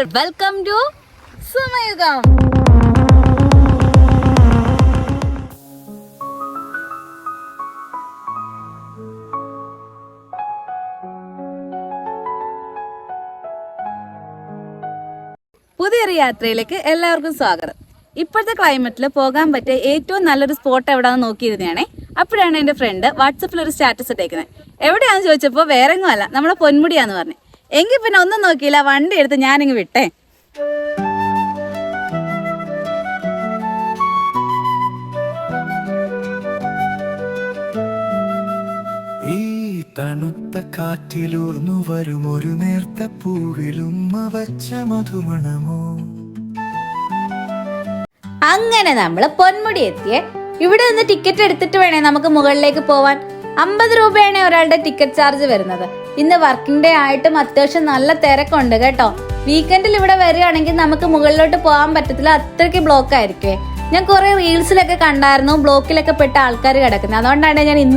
Welcome to സമയുഗം പുതിയൊരു യാത്രയിലേക്ക് എല്ലാവർക്കും സ്വാഗതം. ഇപ്പോഴത്തെ ക്ലൈമറ്റിൽ പോകാൻ പറ്റിയ ഏറ്റവും നല്ലൊരു സ്പോട്ട് എവിടെയാണെന്ന് നോക്കിയിരുന്നതാണേ അപ്പോഴാണ് എന്റെ ഫ്രണ്ട് വാട്സപ്പിൽ ഒരു സ്റ്റാറ്റസ് ഇട്ടേക്കുന്നത്. എവിടെയാണെന്ന് ചോദിച്ചപ്പോൾ വേറെ എങ്ങും അല്ല നമ്മളെ പൊന്മുടിയാന്ന് പറഞ്ഞു. എങ്കിൽ പിന്നെ ഒന്നും നോക്കിയില്ല വണ്ടി എടുത്ത് ഞാനിങ്ങ് വിട്ടേ. ഈ തണുത്ത കാറ്റിലൂർന്നു വരും ഒരു നേർത്ത പൂവിലും വച്ച മധുമണമോ? അങ്ങനെ നമ്മൾ പൊന്മുടി എത്തിയേ. ഇവിടെ നിന്ന് ടിക്കറ്റ് എടുത്തിട്ട് വേണേ നമുക്ക് മുകളിലേക്ക് പോവാൻ. അമ്പത് രൂപയാണ് ഒരാളുടെ ടിക്കറ്റ് ചാർജ് വരുന്നത്. ഇന്ന് വർക്കിംഗ് ഡേ ആയിട്ടും അത്യാവശ്യം നല്ല തിരക്കുണ്ട് കേട്ടോ. വീക്കെൻഡിൽ ഇവിടെ വരികയാണെങ്കിൽ നമുക്ക് മുകളിലോട്ട് പോകാൻ പറ്റത്തില്ല അത്രയ്ക്ക് ബ്ലോക്ക് ആയിരിക്കേ ഞാൻ കുറെ റീൽസിലൊക്കെ കണ്ടായിരുന്നു ബ്ലോക്കിലൊക്കെ പെട്ട ആൾക്കാർ കിടക്കുന്നത്. അതുകൊണ്ടാണ് ഞാൻ ഇന്ന്